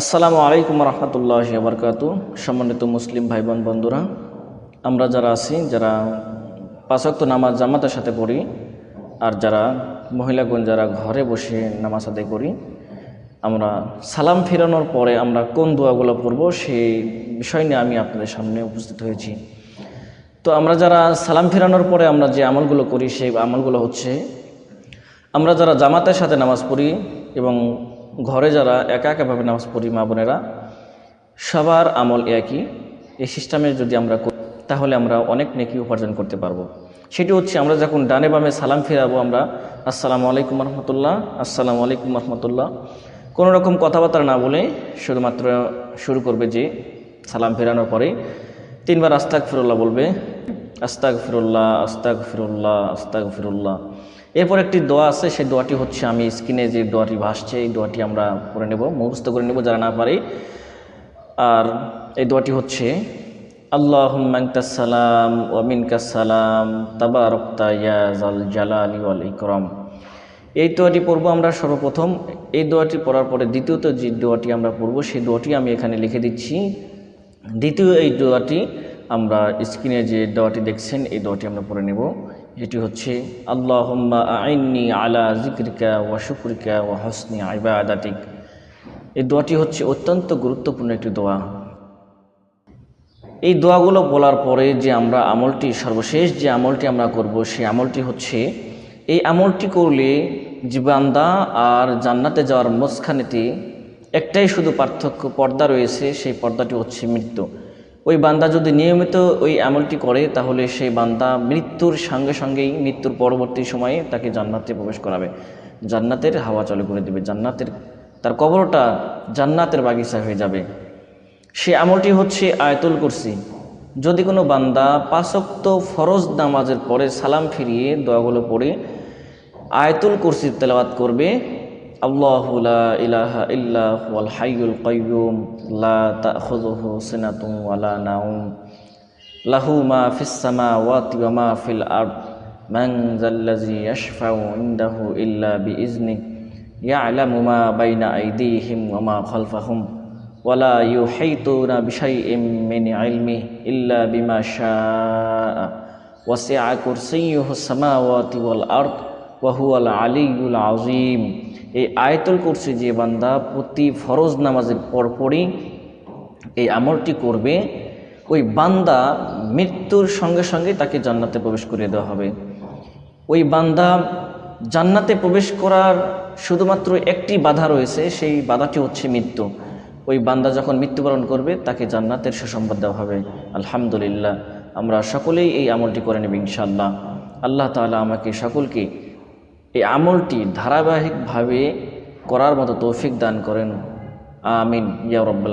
আসসালামু আলাইকুম রহমতুল্লাহ বরকাত সম্মানিত মুসলিম ভাই বোন বন্ধুরা, আমরা যারা আছি, যারা পাঁচক্ত নামাজ জামাতের সাথে পড়ি, আর যারা মহিলাগণ যারা ঘরে বসে নামাজ আদায় করি, আমরা সালাম ফেরানোর পরে আমরা কোন দোয়াগুলো পড়ব সেই বিষয় নিয়ে আমি আপনাদের সামনে উপস্থিত হয়েছি। তো আমরা যারা সালাম ফেরানোর পরে আমরা যে আমলগুলো করি, সেই আমলগুলো হচ্ছে, আমরা যারা জামাতের সাথে নামাজ পড়ি এবং ঘরে যারা একা একাভাবে নামাজ পড়ি মা বোনেরা, সবার আমল একই। এই সিস্টেমে যদি আমরা করি, তাহলে আমরা অনেক নেকি উপার্জন করতে পারব। সেটি হচ্ছে আমরা যখন ডানে বামে সালাম ফেরাবো আমরা, আসসালামু আলাইকুম রহমতুল্লাহ, আসসালামু আলাইকুম রহমতুল্লাহ। কোনো রকম কথাবার্তা না বলে শুধুমাত্র শুরু করবে যে সালাম ফেরানোর পরে তিনবার আস্তাক ফিরুল্লাহ বলবে আস্তাক ফিরুল্লাহ আস্তাক ফিরুল্লাহ আস্তাক ফিরুল্লাহ এরপর একটি দোয়া আছে, সেই দোয়াটি হচ্ছে আমি স্ক্রিনে যে দোয়াটি ভাসছে, এই দোয়াটি আমরা করে নেব, মুখস্থ করে নেব যারা না পারে। আর এই দোয়াটি হচ্ছে আল্লাহ সালাম ওমিনকাসালাম তাবারক্তা ইয়াজাল জালালি ওয়াল ইকরম। এই দোয়াটি পড়ব আমরা সর্বপ্রথম। এই দোয়াটি পড়ার পরে দ্বিতীয়ত যে দোয়াটি আমরা পড়ব, সেই দোয়াটি আমি এখানে লিখে দিচ্ছি। দ্বিতীয় এই দোয়াটি আমরা স্ক্রিনে যে দোয়াটি দেখছেন, এই দোয়াটি আমরা পড়ে নেব। এটি হচ্ছে, আল্লাহম্মা আইনি আলা জিক্রিকা ওয়া শুক্রিকা ওয়া হসনি আইবা আদাতিক এই দোয়াটি হচ্ছে অত্যন্ত গুরুত্বপূর্ণ একটি দোয়া। এই দোয়াগুলো বলার পরে যে আমরা আমলটি, সর্বশেষ যে আমলটি আমরা করব সেই আমলটি হচ্ছে, এই আমলটি করলে জীবান্দা আর জান্নাতে যাওয়ার মাঝখানেতে একটাই শুধু পার্থক্য পর্দা রয়েছে, সেই পর্দাটি হচ্ছে মৃত্যু। ওই বান্দা যদি নিয়মিত ওই আমলটি করে, তাহলে সেই বান্দা মৃত্যুর সঙ্গে সঙ্গেই মৃত্যুর পরবর্তী সময়ে তাকে জান্নাতে প্রবেশ করাবে। জান্নাতের হাওয়া চলে করে দেবে। জান্নাতের, তার কবরটা জান্নাতের বাগিচা হয়ে যাবে। সে আমলটি হচ্ছে আয়তুল কুরসি। যদি কোনো বান্দা পাঁচক্ত ফরজ নামাজের পরে সালাম ফিরিয়ে দোয়াগুলো পড়ে আয়তুল কুরসির তেলাওয়াত করবে আল্লাহ ইলাহা ইল্লাহ ওয়াল হাইয়ুল কয়ুম লা তাখুযুহু সিনাতুন ওয়ালা নাউম লাহু মা ফিস সামাওয়াতি ওয়া মা ফিল আরদ। মান যাল্লাযী ইয়াশফাউ ইনদাহু ইল্লা বিইজনি ইয়ালামু মা বাইনা আইদিহিম ওয়া মা খালফাহুম ওয়ালা ইউহাইতুনা বিশাইইম মিন ইলমি ইল্লা বিমা শাআ। ওয়াসিআ কুরসিয়ুহু সামাওয়াতি ওয়াল আরদ ওয়া হুয়াল আলিয়্যুল আযীম। এই আয়তুল কুরসি যে বান্দা প্রতি ফরজ নামাজের পরপরই এই আমলটি করবে, ওই বান্দা মৃত্যুর সঙ্গে সঙ্গে তাকে জান্নাতে প্রবেশ করিয়ে দেওয়া হবে। ওই বান্দা জান্নাতে প্রবেশ করার শুধুমাত্র একটি বাধা রয়েছে, সেই বাধাটি হচ্ছে মৃত্যু। ওই বান্দা যখন মৃত্যুবরণ করবে, তাকে জান্নাতের সুসংবাদ দেওয়া হবে। আলহামদুলিল্লাহ, আমরা সকলেই এই আমলটি করে নেব ইনশাল্লাহ আল্লাহ তাআলা আমাকে সকলকে এই আমলটি ধারাবাহিকভাবে করার মতো তৌফিক দান করেন। আমিন। ইয়া রব্বাল